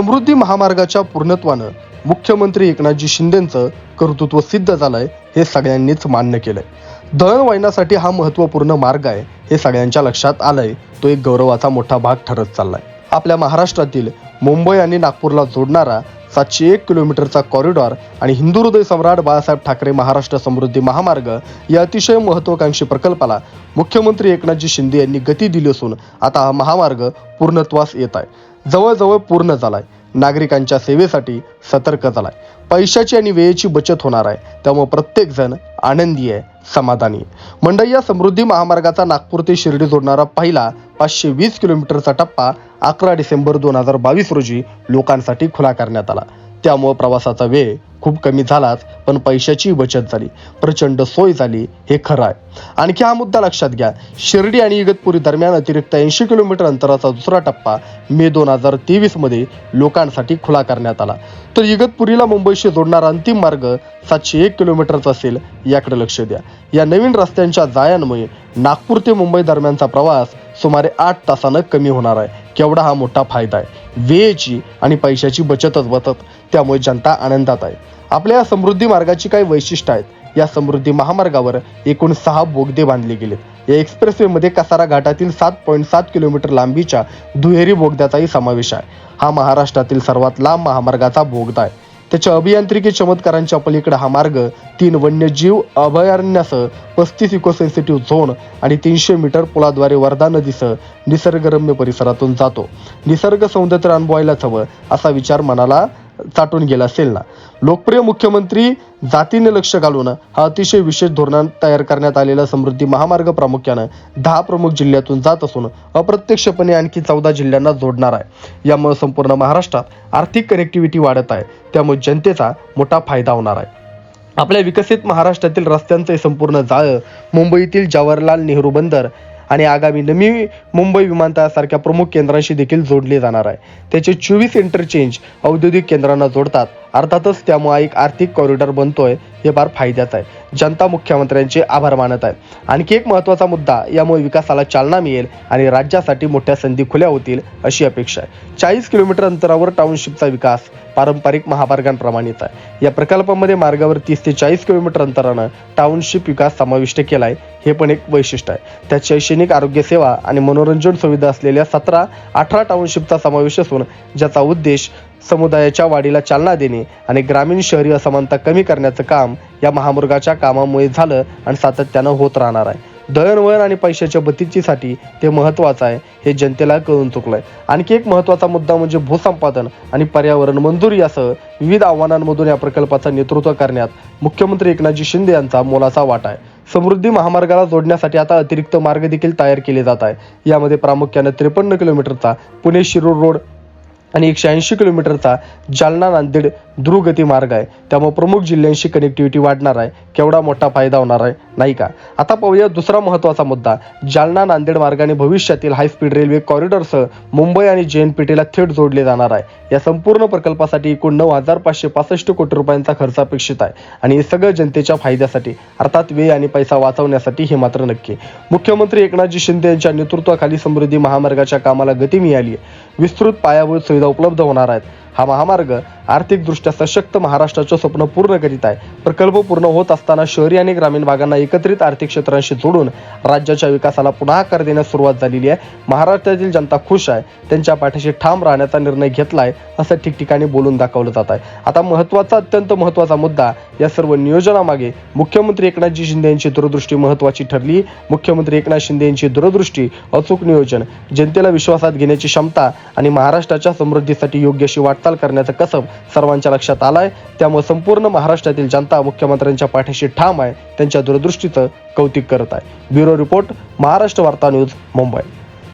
समृद्धी महामार्गाच्या पूर्णत्वानं मुख्यमंत्री एकनाथजी शिंदेचं कर्तृत्व सिद्ध झालंय हे सगळ्यांनीच मान्य केलंय. दळणवळणासाठी हा महत्त्वपूर्ण मार्ग आहे हे सगळ्यांच्या लक्षात आलंय. तो एक गौरवाचा मोठा भाग ठरत चाललाय. आपल्या महाराष्ट्रातील मुंबई आणि नागपूरला जोडणारा सातशे एक किलोमीटरचा कॉरिडॉर आणि हिंदू हृदय सम्राट बाळासाहेब ठाकरे महाराष्ट्र समृद्धी महामार्ग या अतिशय महत्वाकांक्षी प्रकल्पाला मुख्यमंत्री एकनाथजी शिंदे यांनी गती दिली असून आता हा महामार्ग पूर्णत्वास येत आहे. जवळजवळ पूर्ण झालाय. नागरिकांच्या सेवेसाठी सतर्क झालाय. पैशाची आणि वेळेची बचत होणार आहे. त्यामुळे प्रत्येक जण आनंदी आहे समाधानी आहे. मंडई या समृद्धी महामार्गाचा नागपूर ते शिर्डी जोडणारा पहिला पाचशे वीस किलोमीटरचा टप्पा अकरा डिसेंबर दोन हजार बावीस रोजी लोकांसाठी खुला करण्यात आला. त्यामुळं प्रवासाचा वेळ खूप कमी झालाच पण पैशाची बचत झाली. प्रचंड सोय झाली हे खरं आहे. आणखी हा मुद्दा लक्षात घ्या. शिर्डी आणि इगतपुरी दरम्यान अतिरिक्त ऐंशी किलोमीटर अंतराचा दुसरा टप्पा मे दोन हजार तेवीसमध्ये लोकांसाठी खुला करण्यात आला. तर इगतपुरीला मुंबईशी जोडणारा अंतिम मार्ग सातशे एक किलोमीटरचा असेल याकडे लक्ष द्या. या नवीन रस्त्यांच्या जाळ्यांमुळे नागपूर ते मुंबई दरम्यानचा प्रवास सुमारे आठ तासानं कमी होणार आहे. केवढा हा मोठा फायदा आहे. वेळेची आणि पैशाची बचतच बचत त्यामुळे जनता आनंदात आहे. आपल्या या समृद्धी मार्गाची काही वैशिष्ट्य आहेत. या समृद्धी महामार्गावर एकूण सहा बोगदे बांधले गेलेत. या एक्सप्रेसवेमध्ये कसारा घाटातील सात पॉईंट सात किलोमीटर लांबीच्या दुहेरी बोगद्याचाही समावेश आहे. हा महाराष्ट्रातील सर्वात लांब महामार्गाचा बोगदा आहे. त्याच्या अभियांत्रिकी चमत्कारांच्या पलीकडे हा मार्ग तीन वन्यजीव अभयारण्यासह पस्तीस इको सेन्सिटिव्ह झोन आणि तीनशे मीटर पुलाद्वारे वर्धा नदीसह निसर्गरम्य परिसरातून जातो. निसर्ग सौंदर्य अनुभवायलाच हवं असा विचार मनाला चाटून गेला असेल ना. लोकप्रिय मुख्यमंत्री जातीने लक्ष घालून हा अतिशय विशेष धोरणात तयार करण्यात आलेला समृद्धी महामार्ग प्रामुख्यानं दहा प्रमुख जिल्ह्यातून जात असून अप्रत्यक्षपणे आणखी चौदा जिल्ह्यांना जोडणार आहे. यामुळे संपूर्ण महाराष्ट्रात आर्थिक कनेक्टिव्हिटी वाढत आहे. त्यामुळे जनतेचा मोठा फायदा होणार आहे. आपल्या विकसित महाराष्ट्रातील रस्त्यांचे संपूर्ण जाळं मुंबईतील जवाहरलाल नेहरू बंदर आणि आगामी नवी मुंबई विमानतळासारख्या प्रमुख केंद्रांशी देखील जोडले जाणार आहे. त्याचे चोवीस इंटरचेंज औद्योगिक केंद्रांना जोडतात. अर्थातच त्यामुळे एक आर्थिक कॉरिडॉर बनतोय हे फार फायद्याचं आहे. जनता मुख्यमंत्र्यांचे आभार मानत आहे आणखी एक महत्त्वाचा मुद्दा यामुळे विकासाला चालना मिळेल आणि राज्यासाठी मोठ्या संधी खुल्या होतील अशी अपेक्षा आहे. चाळीस किलोमीटर अंतरावर टाउनशिपचा विकास पारंपरिक महामार्गांप्रमाणेच आहे. या प्रकल्पामध्ये मार्गावर तीस ते चाळीस किलोमीटर अंतरानं टाउनशिप विकास समाविष्ट केला आहे हे पण एक वैशिष्ट्य आहे. त्यात शैक्षणिक आरोग्य सेवा आणि मनोरंजन सुविधा असलेल्या सतरा अठरा टाउनशिपचा समावेश असून ज्याचा उद्देश समुदायाच्या वाढीला चालना देणे आणि ग्रामीण शहरी असमानता कमी करण्याचं काम या महामार्गाच्या कामामुळे झालं आणि सातत्यानं होत राहणार आहे. दळणवळण आणि पैशाच्या बचतीसाठी ते महत्त्वाचं आहे हे जनतेला कळून चुकलंय. आणखी एक महत्त्वाचा मुद्दा म्हणजे भूसंपादन आणि पर्यावरण मंजुरी यासह विविध आव्हानांमधून या प्रकल्पाचं नेतृत्व करण्यात मुख्यमंत्री एकनाथजी शिंदे यांचा मोलाचा वाटा आहे. समृद्धी महामार्गाला जोडण्यासाठी आता अतिरिक्त मार्ग देखील तयार केले जात आहे यामध्ये प्रामुख्याने त्रेपन्न किलोमीटरचा पुणे शिरूर रोड आणि एकशे ऐंशी किलोमीटरचा जालना नांदेड द्रुतगती मार्ग आहे. त्यामुळे प्रमुख जिल्ह्यांशी कनेक्टिव्हिटी वाढणार आहे. केवढा मोठा फायदा होणार आहे नाही का? आता पाहूया दुसरा महत्त्वाचा मुद्दा. जालना नांदेड मार्गाने भविष्यातील हायस्पीड रेल्वे कॉरिडॉरसह मुंबई आणि जन पी टीला थेट जोडले जाणार आहे. या संपूर्ण प्रकल्पासाठी एकूण नऊ हजार पाचशे पासष्ट कोटी रुपयांचा खर्च अपेक्षित आहे. आणि हे सगळं जनतेच्या फायद्यासाठी अर्थात वेळ आणि पैसा वाचवण्यासाठी हे मात्र नक्की मुख्यमंत्री एकनाथजी शिंदे यांच्या नेतृत्वाखाली समृद्धी महामार्गाच्या कामाला गती मिळाली आहे. विस्तृत पायाभूत सुविधा उपलब्ध होणार आहेत. हा महामार्ग आर्थिकदृष्ट्या सशक्त महाराष्ट्राचं स्वप्न पूर्ण करीत आहे. प्रकल्प पूर्ण होत असताना शहरी आणि ग्रामीण भागांना एकत्रित आर्थिक क्षेत्रांशी जोडून राज्याच्या विकासाला पुन्हा आकार देण्यास सुरुवात झालेली आहे. महाराष्ट्रातील जनता खुश आहे. त्यांच्या पाठीशी ठाम राहण्याचा निर्णय घेतलाय असं ठिकठिकाणी बोलून दाखवलं जात आहे. आता महत्त्वाचा अत्यंत महत्त्वाचा मुद्दा या सर्व नियोजनामागे मुख्यमंत्री एकनाथजी शिंदे यांची दूरदृष्टी महत्त्वाची ठरली. मुख्यमंत्री एकनाथ शिंदे यांची दूरदृष्टी अचूक नियोजन जनतेला विश्वासात घेण्याची क्षमता आणि महाराष्ट्राच्या समृद्धीसाठी योग्य अशी वाटचाल करण्याचं कसब सर्वांच्या लक्षात आलाय. त्यामुळे संपूर्ण महाराष्ट्रातील जनता मुख्यमंत्र्यांच्या पाठीशी ठाम आहे. त्यांच्या दूरदृष्टीचं कौतुक करत आहे. ब्युरो रिपोर्ट महाराष्ट्र वार्ता न्यूज मुंबई.